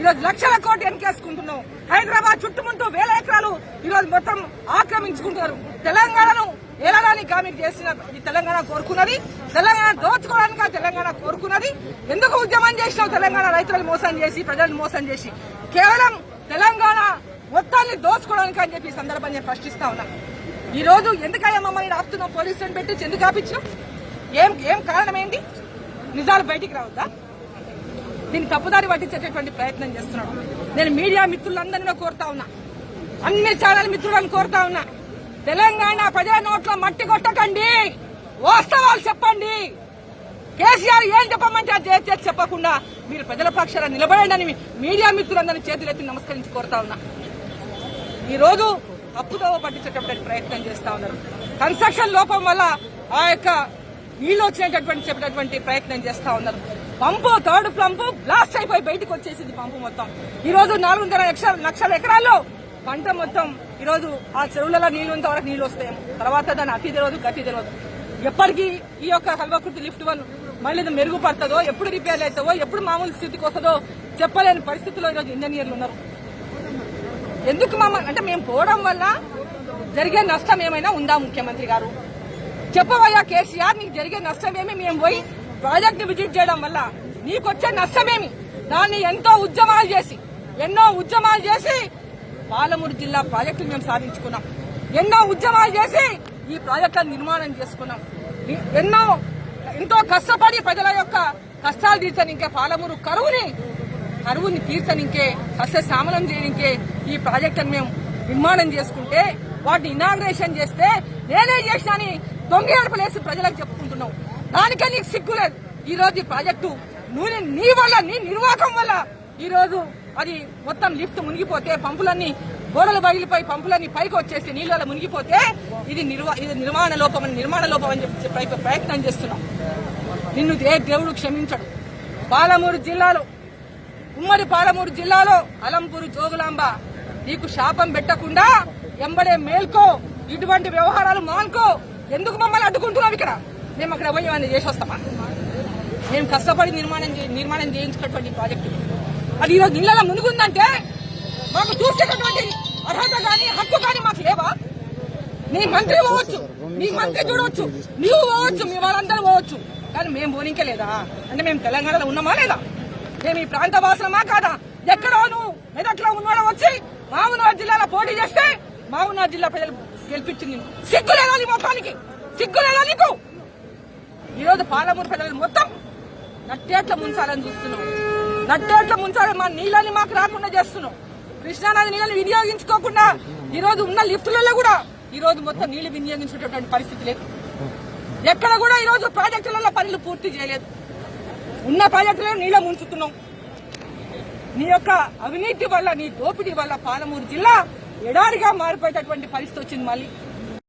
ఈరోజు లక్షల కోట్లు ఎన్కేసుకుంటున్నాం. హైదరాబాద్ చుట్టుముంటూ వేల ఎకరాలు ఈరోజు మొత్తం ఆక్రమించుకుంటున్నారు. తెలంగాణను ఏలడానికి ఆమె చేసిన ఈ తెలంగాణ కోరుకున్నది తెలంగాణ దోచుకోవడానికి తెలంగాణ కోరుకున్నది. ఎందుకు ఉద్యమం చేసినావు తెలంగాణ రైతులను మోసం చేసి ప్రజలను మోసం చేసి? కేవలం తెలంగాణ మొత్తాన్ని దోచుకోవడానికి అని చెప్పి సందర్భాన్ని నేను ప్రశ్నిస్తా ఉన్నా. ఈ రోజు ఎందుకయ్యా మమ్మల్ని ఆపుతున్నాం పోలీస్ స్టేషన్ పెట్టి ఎందుకు ఆపించాం ఏం ఏం కారణం ఏంటి? నిజాలు బయటికి రావద్దా? దీన్ని తప్పుదారి పట్టించేటటువంటి ప్రయత్నం చేస్తున్నాడు. నేను మీడియా మిత్రులందరినీ కోరుతా ఉన్నా. అన్ని ఛానల్ మిత్రులను కోరుతా ఉన్నా. తెలంగాణ ప్రజల నోట్లో మట్టి కొట్టకండి. వాస్తవాలు చెప్పండి. కేసీఆర్ ఏం చెప్పమంటే అది చెప్పకుండా మీరు ప్రజల పక్షాన నిలబడండి అని మీడియా మిత్రులందరినీ చేతులెత్తి నమస్కరించి కోరుతా ఉన్నా. ఈరోజు తప్పుదోవ పట్టించేటటువంటి ప్రయత్నం చేస్తా ఉన్నారు. కన్స్ట్రక్షన్ లోపం వల్ల ఆ యొక్క నీళ్ళు వచ్చినటువంటి చెప్పేటటువంటి ప్రయత్నం చేస్తా ఉన్నారు. పంపు థర్డ్ పంపు బ్లాస్ట్ అయిపోయి బయటకు వచ్చేసింది పంపు మొత్తం. ఈ రోజు నాలుగున్నర లక్షల లక్షల ఎకరాల్లో పంట మొత్తం ఈ రోజు ఆ చెరువులలో నీళ్ళు ఉన్నంత వరకు నీళ్ళు వస్తాయి. తర్వాత దాని అతి తెలియదు గతి తెలియదు. ఎప్పటికీ ఈ యొక్క హల్వకృతి లిఫ్ట్ వన్ మళ్ళీ ఇది మెరుగుపడుతుందో ఎప్పుడు రిపేర్ అవుతావో ఎప్పుడు మామూలు స్థితికి వస్తుందో చెప్పలేని పరిస్థితిలో ఈరోజు ఇంజనీర్లు ఉన్నారు. ఎందుకు మమ్మల్ని అంటే మేము పోవడం వల్ల జరిగే నష్టం ఏమైనా ఉందా ముఖ్యమంత్రి గారు? చెప్పవయ్యా కేసీఆర్ మీకు జరిగే నష్టం ఏమి? మేము పోయి ప్రాజెక్టు విజిట్ చేయడం వల్ల నీకు వచ్చే నష్టమేమి? దాన్ని ఎంతో ఉద్యమాలు చేసి ఎన్నో ఉద్యమాలు చేసి పాలమూరు జిల్లా ప్రాజెక్టు మేము సాధించుకున్నాం. ఎన్నో ఉద్యమాలు చేసి ఈ ప్రాజెక్టులను నిర్మాణం చేసుకున్నాం. ఎన్నో ఎంతో కష్టపడి ప్రజల యొక్క కష్టాలు తీర్చనికే పాలమూరు కరువుని కరువుని తీర్చనికే సస్యశ్యామలం చేయనికే ఈ ప్రాజెక్టును మేము నిర్మాణం చేసుకుంటే వాటిని ఇనాగ్రేషన్ చేస్తే నేనే చేశానని దొంగ ఏడుపులేసి ప్రజలకు చెప్పుకుంటున్నాం. దానికే నీకు సిగ్గులేదు ఈ రోజు ఈ ప్రాజెక్టు నూనె నీ వల్ల నీ నిర్వాహకం వల్ల ఈ రోజు అది మొత్తం లిఫ్ట్ మునిగిపోతే పంపులన్నీ గోడలు బయలుపై పంపులన్నీ పైకి వచ్చేసి నీళ్ళలో మునిగిపోతే ఇది నిర్వా ఇది నిర్మాణ లోపం అని నిర్మాణ లోపం అని చెప్పి ప్రయత్నం చేస్తున్నాం. నిన్ను దేవుడు క్షమించడు. పాలమూరు జిల్లాలో ఉమ్మడి పాలమూరు జిల్లాలో అలంపూరు జోగులాంబ నీకు శాపం పెట్టకుండా ఎంబడే మేల్కో ఇటువంటి వ్యవహారాలు మానుకో. ఎందుకు మమ్మల్ని అడ్డుకుంటున్నావు ఇక్కడ? మేము అక్కడ పోయి ఏమైనా చేసి వస్తామా? మేము కష్టపడి నిర్మాణం చే- నిర్మాణం చేయించుకున్నటువంటి ప్రాజెక్టు అది ఈరోజు ఇళ్ళ మునుగుందంటే మాకు చూసేటటువంటి అర్హత కానీ హక్కు కానీ మాకు లేవా? నీ మంత్రి పోవచ్చు నీ మంత్రి చూడవచ్చు నీవు పోవచ్చు మీ వాళ్ళందరూ పోవచ్చు. కానీ మేము పోనీకే లేదా అంటే మేము తెలంగాణలో ఉన్నామా లేదా? మేము ఈ ప్రాంత వాసులమా కాదా? ఎక్కడో నువ్వు మెదట్లో ఉన్నవాడు వచ్చి మామూనాడు జిల్లాలో పోటీ చేస్తే మామూనాడు జిల్లా ప్రజలు గెలిపించింది. సిగ్గు లేదా నీ మొత్తానికి సిగ్గు లేదా నీకు? ఈరోజు పాలమూరు ప్రజలు మొత్తం నట్టేట్ల ముంచాలని చూస్తున్నాం. నట్టేట్ల ముంచాలని మా నీళ్ళని మాకు రాకుండా చేస్తున్నాం. కృష్ణానది నీళ్ళని వినియోగించుకోకుండా ఈ రోజు ఉన్న లిఫ్టులలో కూడా ఈ రోజు మొత్తం నీళ్ళు వినియోగించేటటువంటి పరిస్థితి లేదు. ఎక్కడ కూడా ఈరోజు ప్రాజెక్టులలో పనులు పూర్తి చేయలేదు. ఉన్న ప్రాజెక్టులలో నీళ్ళ ముంచుతున్నాం. నీ యొక్క అవినీతి వల్ల నీ దోపిడీ వల్ల పాలమూరు జిల్లా ఎడారిగా మారిపోయేటటువంటి పరిస్థితి వచ్చింది మళ్ళీ.